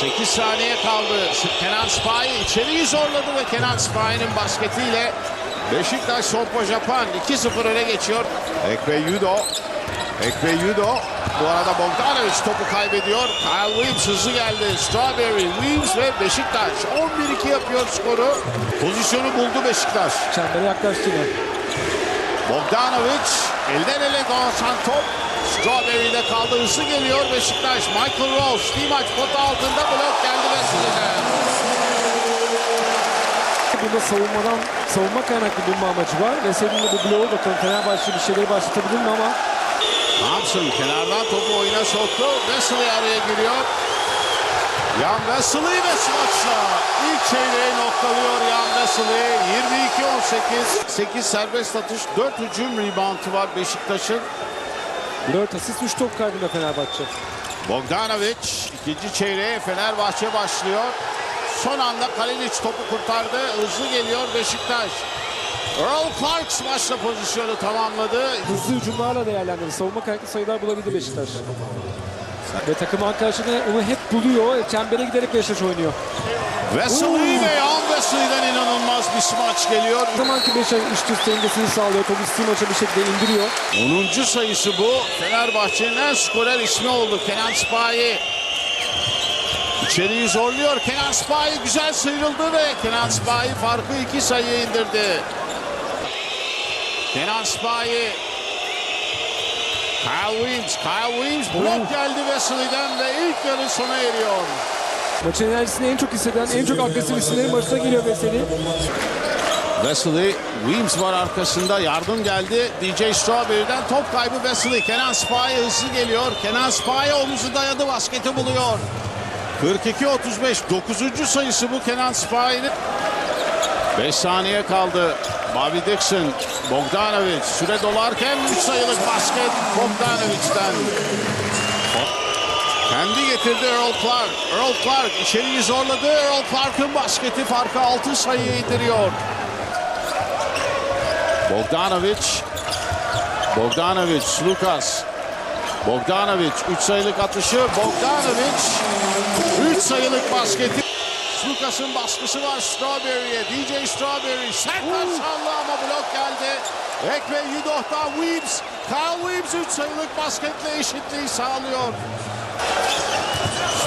8 saniye kaldı. Kenan Spy içeriği zorladı ve Kenan Spy'nin basketiyle Beşiktaş Sompo Japan 2-0 öne geçiyor. Ekbe Yudo. Ekbe Yudo. Bu arada Bogdanovic topu kaybediyor. Kyle Williams hızlı geldi. Strawberry, Williams ve Beşiktaş 11-2 yapıyor skoru. Pozisyonu buldu Beşiktaş. Çembere yaklaştı. Bogdanovic elden ele dolaşan top. Strawberry'de kaldı. Hızlı geliyor Beşiktaş. Michael Rose. Dimaç pota altında blok geldi Vesile'den. Burada savunmadan savunma kaynaklı bulma amacı var. Ve senin de bu bloğu bakalım Fenerbahçe bir şeyleri başlatabilir mi ama Thompson kenardan topu oyuna soktu. Wesley araya giriyor. Yan Wesley ve smaçla ilk çeyreği noktalıyor Yan Wesley. 22-18. 8 serbest atış, 4 hücum reboundu var Beşiktaş'ın. 4 asist 3 top kaybında Fenerbahçe. Bogdanovic ikinci çeyreğe Fenerbahçe başlıyor. Son anda Kalinic topu kurtardı. Hızlı geliyor Beşiktaş. Earl Clark smaçla pozisyonu tamamladı. Hızlı hücumlarla değerlendirdi. Savunma kaynaklı sayılar bulabildi Beşiktaş. Ve takım arkadaşını onu hep buluyor. Çembere giderek Beşiktaş oynuyor. Wesley ve Yan Wesley'den inanılmaz bir smaç geliyor. O zamanki Beşiktaş üst üste dengesini sağlıyor. Topu maça bir şekilde indiriyor. 10. sayısı bu. Fenerbahçe'nin en skorer ismi oldu. Kenan Spayi. İçeriği zorluyor. Kenan Spayi güzel sıyrıldı ve Kenan Spayi farkı iki sayıya indirdi. Kenan Spayi. Kyle Williams. Kyle Williams blok geldi Wesley'den ve ilk yarı sona eriyor. Maçın enerjisini en çok hisseden, en çok agresif isimlerin başına geliyor Veseli. Wesley, Williams var arkasında. Yardım geldi. DJ Strawberry'den top kaybı Wesley. Kenan Spy hızlı geliyor. Kenan Spy omuzu dayadı. Basketi buluyor. 42-35. 9. sayısı bu Kenan Spy'nin. 5 saniye kaldı. Bobby Dixon, Bogdanovic süre dolarken 3 sayılık basket Bogdanovic'den. Kendi getirdi Earl Clark. Earl Clark içeriği zorladı. Earl Clark'ın basketi farkı 6 sayıya indiriyor. Bogdanovic. Bogdanovic, Lukas. Bogdanovic 3 sayılık atışı. Bogdanovic 3 sayılık basketi. Lukas'ın baskısı var Strawberry'e. DJ Strawberry sert salla ama blok geldi. Ekve Yudoh'tan Weems. Kyle Weems 3 sayılık basketle eşitliği sağlıyor.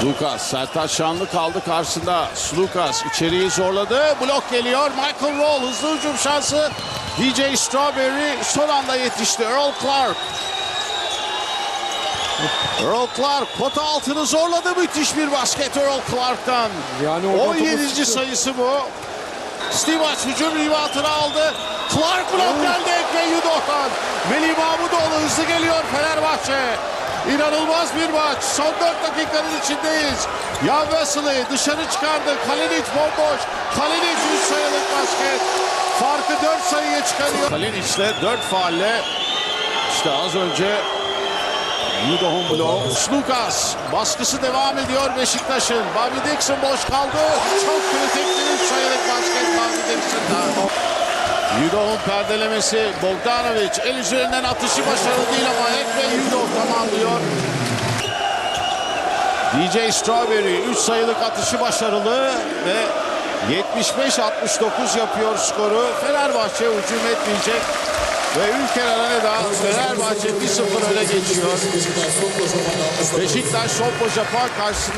Slukas Sertaç Şanlı kaldı karşısında. Slukas içeriği zorladı. Blok geliyor. Michael Roll hızlı hücum şansı. DJ Strawberry son anda yetişti. Earl Clark. Earl Clark pota altını zorladı. Müthiş bir basket Earl Clark'tan. Yani oradan topu 17. sıçtı. sayısı bu. Stivac hücum reboundını aldı. Clark blok geldi Ekme Yudoh'tan. Veli Mahmudoğlu hızlı geliyor Fenerbahçe. İnanılmaz bir maç. Son 4 dakikanın içindeyiz. Yan Wesley dışarı çıkardı. Kalinic bomboş. Kalinic 3 sayılık basket. Farkı 4 sayıya çıkarıyor. Kalinic'le 4 faalle işte az önce Yudoh'un bloğu. Slukas baskısı devam ediyor Beşiktaş'ın. Bobby Dixon boş kaldı. Çok kritik bir sayılık basket Bobby Dixon'dan. Yudoh'un perdelemesi Bogdanovic el üzerinden atışı başarılı değil ama Ek ve Yudoh tamamlıyor. DJ Strawberry 3 sayılık atışı başarılı ve 75-69 yapıyor skoru. Fenerbahçe hücum etmeyecek. Ve Ülker Arena'da Fenerbahçe 1-0 öne geçiyor. Beşiktaş Sompo Japon karşısında